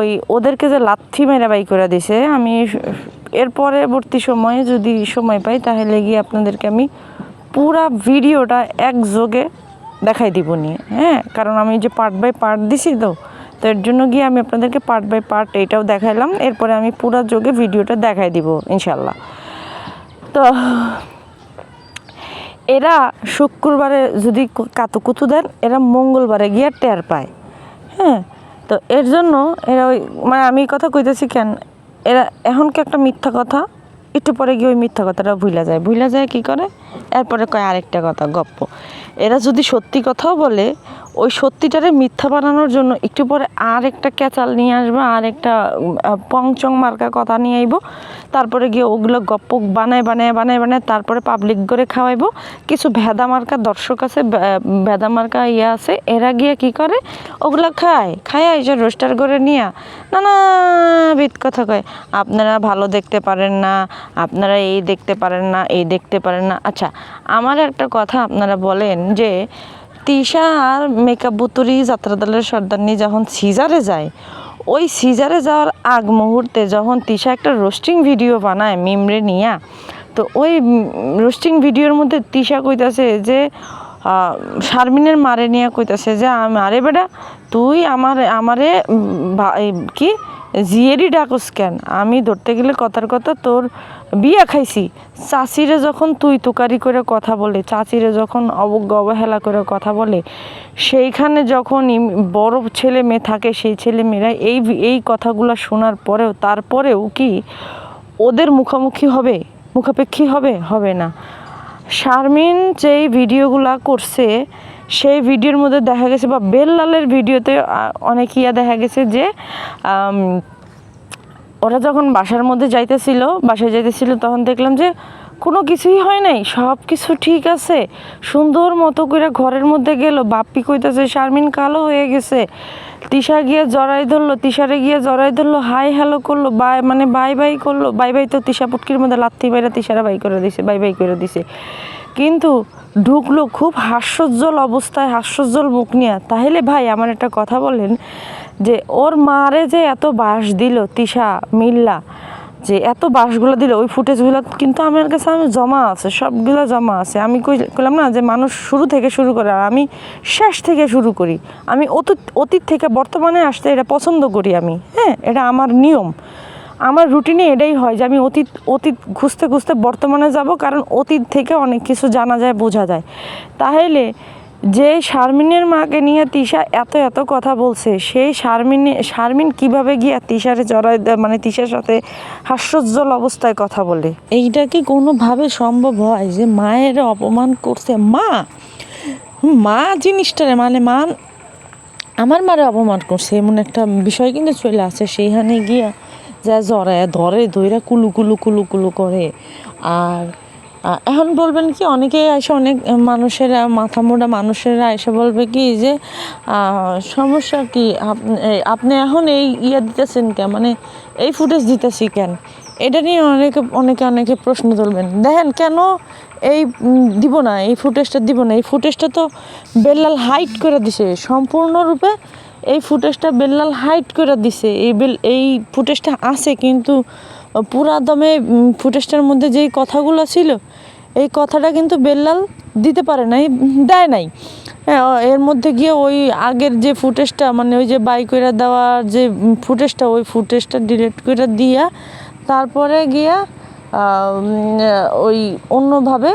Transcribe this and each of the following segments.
ওই ওদেরকে যে লাথি মেরে বাই করে দিছে, আমি এর পরবর্তী সময়ে যদি সময় পাই, তাহলে গিয়ে আপনাদেরকে আমি পুরা ভিডিওটা একযোগে দেখাই দিব নিয়ে হ্যাঁ? কারণ আমি যে পার্ট বাই পার্ট দিছি তো তো এর জন্য গিয়ে আমি আপনাদেরকে পার্ট বাই পার্ট এটাও দেখাইলাম, এরপরে আমি পুরা যোগে ভিডিওটা দেখাই দিব ইনশাল্লাহ তো এরা শুক্রবারে যদি কাতুকুতু দেন, এরা মঙ্গলবারে গিয়ে টের পায় হ্যাঁ? তো এর জন্য এরা ওই মানে আমি কথা কইতেছি কেন, এরা এখনকে একটা মিথ্যা কথা? একটু পরে গিয়ে ওই মিথ্যা কথাটা ভুলে যায়। ভুলে যায় কি করে? এরপরে কয় আরেকটা কথা, গপ্প। এরা যদি সত্যি কথাও বলে, ওই সত্যিটারে মিথ্যা বানানোর জন্য একটু পরে আর একটা ক্যাচাল নিয়ে আসব আর একটা পংচং মার্কা কথা নিয়ে আইবো। তারপরে গিয়ে ওগুলো গপ্প বানায় বানায় বানায় বানায় তারপরে পাবলিক করে খাওয়াইবো। কিছু ভেদা মার্কা দর্শক আছে ভেদা মার্কা ইয়ে আছে, এরা গিয়ে কি করে? ওগুলো খায় খায় এসে রোস্টার করে নিয়ে। না না বিদ কথা কয়, আপনারা ভালো দেখতে পারেন না, আপনারা এই দেখতে পারেন না, এই দেখতে পারেন না। আচ্ছা আমার একটা কথা আপনারা বলেন যে, তিশা আর মেকআপ বুতুরি যাত্রা দলের সর্দারনি যখন সিজারে যায়, ওই সিজারে যাওয়ার আগ মুহূর্তে যখন তিশা একটা রোস্টিং ভিডিও বানায় মিমরে নিয়া, তো ওই রোস্টিং ভিডিওর মধ্যে তিশা কইতাছে যে শারমিনের মারে নিয়ে কইতাছে যে আরে বেটা, তুই আমার, আমারে কি জিয়েরই ডাকস কেন? আমি ধরতে গেলে কথার কথা তোর বিয়া খাইছি। চাচিরে যখন তুই তুকারি করে কথা বলে, চাচিরে যখন অবজ্ঞা অবহেলা করে কথা বলে, সেইখানে যখন বড় ছেলে মেয়ে থাকে, সেই ছেলে মেয়েরা এই এই কথাগুলো শোনার পরেও, তারপরেও কি ওদের মুখোমুখি হবে? মুখাপেক্ষী হবে? হবে না। শারমিন যেই ভিডিওগুলা করছে সেই ভিডিওর মধ্যে দেখা গেছে বা বেল্লালের ভিডিওতে অনেক ইয়া দেখা গেছে যে ওরা যখন বাসার মধ্যে যাইতেছিল, বাসায় যাইতেছিল, তখন দেখলাম যে কোনো কিছুই হয় নাই, সব কিছু ঠিক আছে। সুন্দর মতো করে ঘরের মধ্যে গেল, বাপ্পি কইতাছে, শারমিন কালো হয়ে গেছে। তিশা গিয়ে জড়াই ধরলো, তিশারে গিয়ে জড়াই ধরলো, হাই, হ্যালো করল, বাই মানে বাই বাই করল, বাই বাই তো তিশা পুটকির মধ্যে লাত্তি বাইরে তিশারা বাই করে দিছে, বাই বাই করে দিছে। কিন্তু ঢুকলো খুব হাস্যোজ্জ্বল অবস্থায়, হাস্যজ্জ্বল মুখ নিয়ে। তাহলে ভাই আমার একটা কথা বলেন যে, ওর মারে যে এত বাস দিল তিশা, মিল্লা যে এত বাসগুলো দিলে ওই ফুটেজগুলো কিন্তু আমার কাছে আমি জমা আছে, সবগুলো জমা আছে। আমি কই- কইলাম না যে মানুষ শুরু থেকে শুরু করে আর আমি শেষ থেকে শুরু করি। আমি অতীত অতীত থেকে বর্তমানে আসতে এটা পছন্দ করি আমি হ্যাঁ? এটা আমার নিয়ম। আমার রুটিনে এটাই হয় যে আমি অতীত অতীত খুঁজতে খুঁজতে বর্তমানে যাব কারণ অতীত থেকে অনেক কিছু জানা যায়, বোঝা যায়। তাহলে যে শারমিনের মাকে নিয়ে তিশা এত এত কথা বলছে, সেই শারমিনে শারমিন কীভাবে গিয়ে তিশারে জড়ায় মানে তিশার সাথে হাস্যজ্জ্বল অবস্থায় কথা বলে? এইটা কি কোনোভাবে সম্ভব হয় যে মায়ের অপমান করছে? মা মা জিনিসটারে মানে মা আমার মারে অপমান করছে, এমন একটা বিষয় কিন্তু চলে আসে। সেইখানে গিয়া যা জড়ায়, ধরে, ধইরা কুলু কুলু কুলু কুলু করে। আর এখন বলবেন কি, অনেকেই এসে অনেক মানুষেরা মাথা মোটা মানুষেরা এসে বলবে কি যে সমস্যা কি? আপনি এখন এই ইয়ে দিতেছেন কেন? মানে এই ফুটেজ দিতেছি কেন? এটা নিয়ে অনেকে অনেকে অনেকে প্রশ্ন তুলবেন। দেখেন কেন এই দিব না, এই ফুটেজটা দিব না? এই ফুটেজটা তো বেল্লাল হাইট করে দিছে। সম্পূর্ণরূপে এই ফুটেজটা বেল্লাল হাইট করে দিছে। এই বেল এই ফুটেজটা আছে, কিন্তু পুরা দমে ফুটেজটার মধ্যে যেই কথাগুলো ছিল, এই কথাটা কিন্তু বেল্লাল দিতে পারে নাই, দেয় নাই। হ্যাঁ এর মধ্যে গিয়ে ওই আগের যে ফুটেজটা মানে ওই যে বাই করে দেওয়ার যে ফুটেজটা, ওই ফুটেজটা ডিলিট করে দিয়া, তারপরে গিয়া ওই অন্যভাবে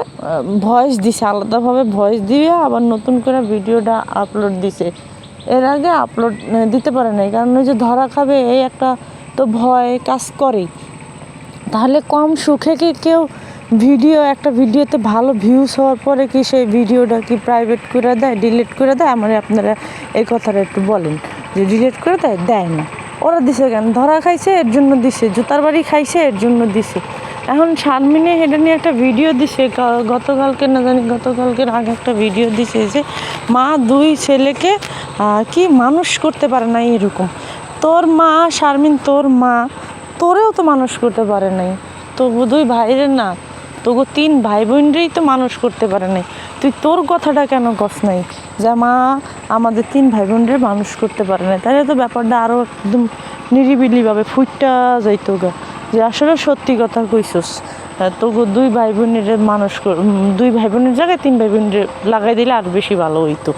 ভয়েস দিছে, আলাদাভাবে ভয়েস দিয়ে আবার নতুন করে ভিডিওটা আপলোড দিছে। এর আগে আপলোড দিতে পারে নাই, কারণ ওই যে ধরা খাবে, এই একটা তো ভয় কাজ করেই। তাহলে কম সুখে কি কেউ ভিডিও, একটা ভিডিওতে ভালো ভিউজ হওয়ার পরে কি সেই ভিডিওটা কি প্রাইভেট করে দেয় ডিলিট করে দেয়? আমার আপনারা এই কথাটা একটু বলেন। যে ডিলিট করে দেয় দেয় না। ওরা দিছে কেন? ধরা খাইছে, এর জন্য দিছে। জুতার বাড়ি খাইছে, এর জন্য দিছে। এখন শারমিনে এটা নিয়ে একটা ভিডিও দিছে। গতকালকে না জানি, গতকালকের আগে একটা ভিডিও দিছে যে, মা দুই ছেলেকে কি মানুষ করতে পারে না এরকম তোর মা, শারমিন, তোর মা তোরেও তো মানুষ করতে পারে নাই। তবু দুই ভাইয়ের না, তবু তিন ভাই বোনরেই তো মানুষ করতে পারে নাই। তুই তোর কথাটা কেন কস নাই? যে মা আমাদের তিন ভাই বোনরে মানুষ করতে পারে নাই। তাহলে তো ব্যাপারটা আরও একদম নিরিবিলিভাবে ফুটটা যাইতো গা। যে আসলে সত্যি কথা কইছস তবু দুই ভাই বোনের মানুষ দুই ভাই বোনের জায়গায় তিন ভাই বোনের লাগাই দিলে আর বেশি ভালো হইতো।